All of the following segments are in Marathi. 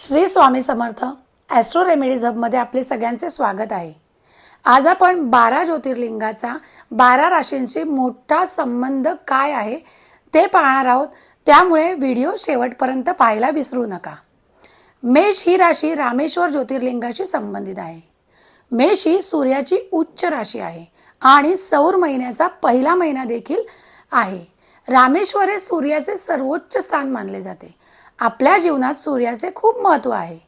श्री स्वामी समर्थ ॲस्ट्रो रेमेडीज हबमध्ये आपले सगळ्यांचे स्वागत आहे. आज आपण बारा ज्योतिर्लिंगाचा बारा राशींशी मोठा संबंध काय आहे ते पाहणार आहोत. त्यामुळे व्हिडिओ शेवटपर्यंत पाहायला विसरू नका. मेष ही राशी रामेश्वर ज्योतिर्लिंगाशी संबंधित आहे. मेष ही सूर्याची उच्च राशी आहे आणि सौर महिन्याचा पहिला महिना देखील आहे. रामेश्वर हे सूर्याचे सर्वोच्च स्थान मानले जाते. आपल्या जीवनात सूर्याचे खूप महत्त्व आहे.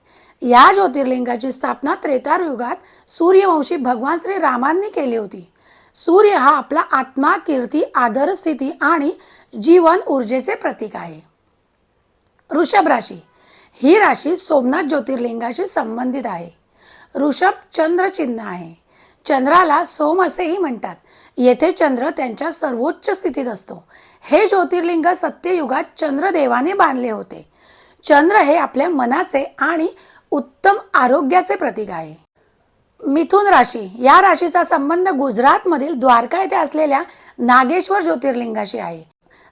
या ज्योतिर्लिंगाची स्थापना त्रेतायुगात सूर्यवंशी भगवान श्री रामांनी केली होती. सूर्य हा आपला आत्मा कीर्ती आदर स्थिती आणि जीवन ऊर्जेचे प्रतीक आहे. ऋषभ राशी. ही राशी सोमनाथ ज्योतिर्लिंगाशी संबंधित आहे. ऋषभ चंद्र चिन्ह आहे. चंद्राला सोम असेही म्हणतात. येथे चंद्र त्यांच्या सर्वोच्च स्थितीत असतो. हे ज्योतिर्लिंग सत्ययुगात चंद्रदेवाने बांधले होते. चंद्र हे आपल्या मनाचे आणि उत्तम आरोग्याचे प्रतीक आहे. मिथुन राशी या राशीचा संबंध गुजरातमधील द्वारका येथे असलेल्या नागेश्वर ज्योतिर्लिंगाशी आहे.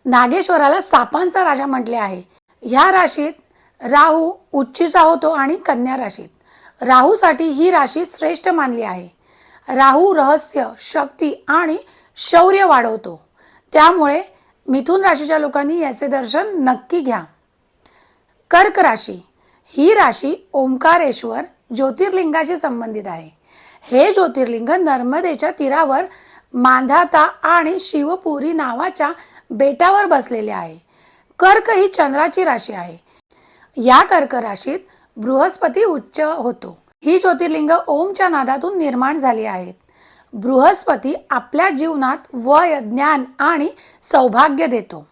नागेश्वराला सापांचा राजा म्हटले आहे. या राशीत राहू उच्चीचा होतो आणि कन्या राशीत. राहूसाठी ही राशी श्रेष्ठ मानली आहे. राहू रहस्य शक्ती आणि शौर्य वाढवतो. त्यामुळे मिथुन राशीच्या लोकांनी याचे दर्शन नक्की घ्या. कर्क राशी ही राशी ओंकारेश्वर ज्योतिर्लिंगाशी संबंधित आहे. हे ज्योतिर्लिंग नर्मदेच्या तीरावर मांधाता आणि शिवपुरी नावाच्या बेटावर बसलेले आहे. कर्क ही चंद्राची राशी आहे. या कर्क राशीत बृहस्पती उच्च होतो. ही ज्योतिर्लिंग ओमच्या नादातून निर्माण झाली आहेत. बृहस्पती आपल्या जीवनात वय ज्ञान आणि सौभाग्य देतो.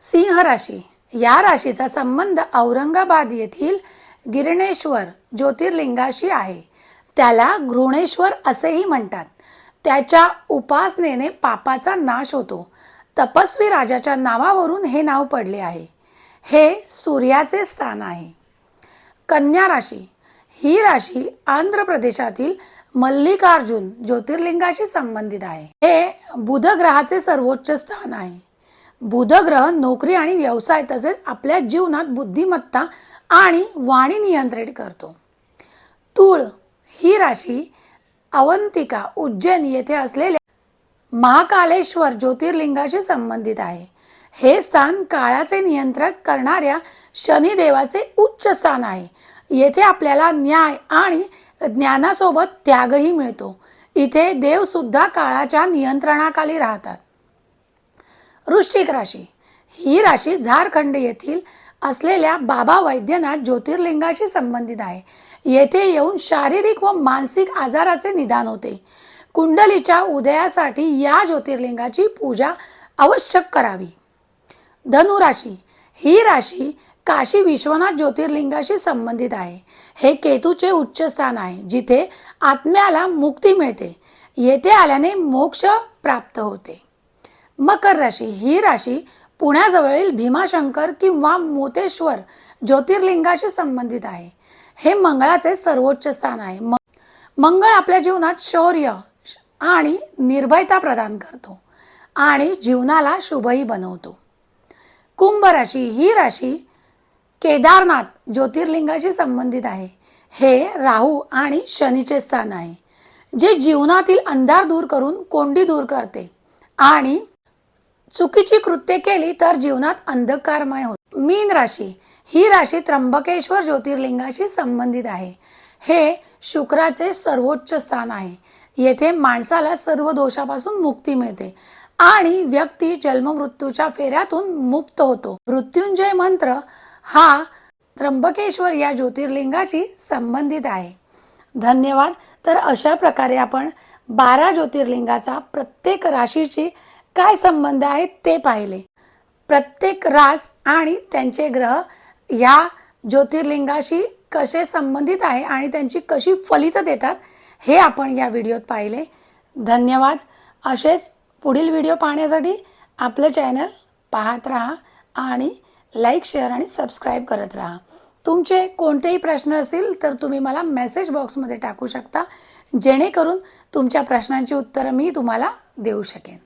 सिंह राशी. या राशीचा संबंध औरंगाबाद येथील गिरणेश्वर ज्योतिर्लिंगाशी आहे. त्याला घृणेश्वर असेही म्हणतात. त्याच्या उपासनेने पापाचा नाश होतो. तपस्वी राजाच्या नावावरून हे नाव पडले आहे. हे सूर्याचे स्थान आहे. कन्या राशी. ही राशी आंध्र प्रदेशातील मल्लिकार्जुन ज्योतिर्लिंगाशी संबंधित आहे. हे बुध ग्रहाचे सर्वोच्च स्थान आहे. बुध ग्रह नोकरी आणि व्यवसाय तसेच आपल्या जीवनात बुद्धिमत्ता आणि वाणी नियंत्रित करतो. तूळ ही राशी अवंतिका उज्जैन येथे असलेल्या महाकालेश्वर ज्योतिर्लिंगाशी संबंधित आहे. हे स्थान काळाचे नियंत्रक करणाऱ्या शनिदेवाचे उच्च स्थान आहे. येथे आपल्याला न्याय आणि ज्ञानासोबत त्यागही मिळतो. इथे देव सुद्धा काळाच्या नियंत्रणाखाली राहतात. वृश्चिक राशी. ही राशी झारखंड येथील असलेल्या बाबा वैद्यनाथ ज्योतिर्लिंगाशी संबंधित आहे. येथे येऊन शारीरिक व मानसिक आजाराचे निदान होते. कुंडलीच्या उदयासाठी या ज्योतिर्लिंगाची पूजा आवश्यक करावी. धनुराशी ही राशी काशी विश्वनाथ ज्योतिर्लिंगाशी संबंधित आहे. हे केतूचे उच्च स्थान आहे जिथे आत्म्याला मुक्ती मिळते. येथे आल्याने मोक्ष प्राप्त होते. मकर राशी ही राशी पुण्याजवळील भीमाशंकर किंवा मोतेश्वर ज्योतिर्लिंगाशी संबंधित आहे. हे मंगळाचे सर्वोच्च स्थान आहे. म- मंगळ आपल्या जीवनात शौर्य आणि निर्भयता प्रदान करतो आणि जीवनाला शुभही बनवतो. कुंभ राशी ही राशी केदारनाथ ज्योतिर्लिंगाशी संबंधित आहे. हे राहू आणि शनीचे स्थान आहे जे जीवनातील अंधार दूर करून कोंडी दूर करते आणि चुकीची कृत्ये केली तर जीवनात अंधकारमय होत. मीन राशी ही राशी त्र्यंबकेश्वर ज्योतिर्लिंगाशी संबंधित आहे. हे शुक्राचे सर्वोच्च स्थान आहे. येथे माणसाला सर्व दोषापासून मुक्ती मिळते आणि व्यक्ती जन्ममृत्यूच्या फेऱ्यातून मुक्त होतो. मृत्युंजय मंत्र हा त्र्यंबकेश्वर या ज्योतिर्लिंगाशी संबंधित आहे. धन्यवाद. तर अशा प्रकारे आपण बारा ज्योतिर्लिंगाचा प्रत्येक राशीची काय संबंध आहे ते पाहिले. प्रत्येक रास आणि त्यांचे ग्रह या ज्योतिर्लिंगाशी कसे संबंधित आहे आणि त्यांची कशी फलित देतात हे आपण या व्हिडिओत पाहिले. धन्यवाद. असेच पुढील व्हिडिओ पाहण्यासाठी आपलं चॅनल पाहत राहा आणि लाईक शेअर आणि सबस्क्राईब करत राहा. तुमचे कोणतेही प्रश्न असतील तर तुम्ही मला मेसेज बॉक्समध्ये टाकू शकता जेणेकरून तुमच्या प्रश्नांची उत्तरं मी तुम्हाला देऊ शकेन.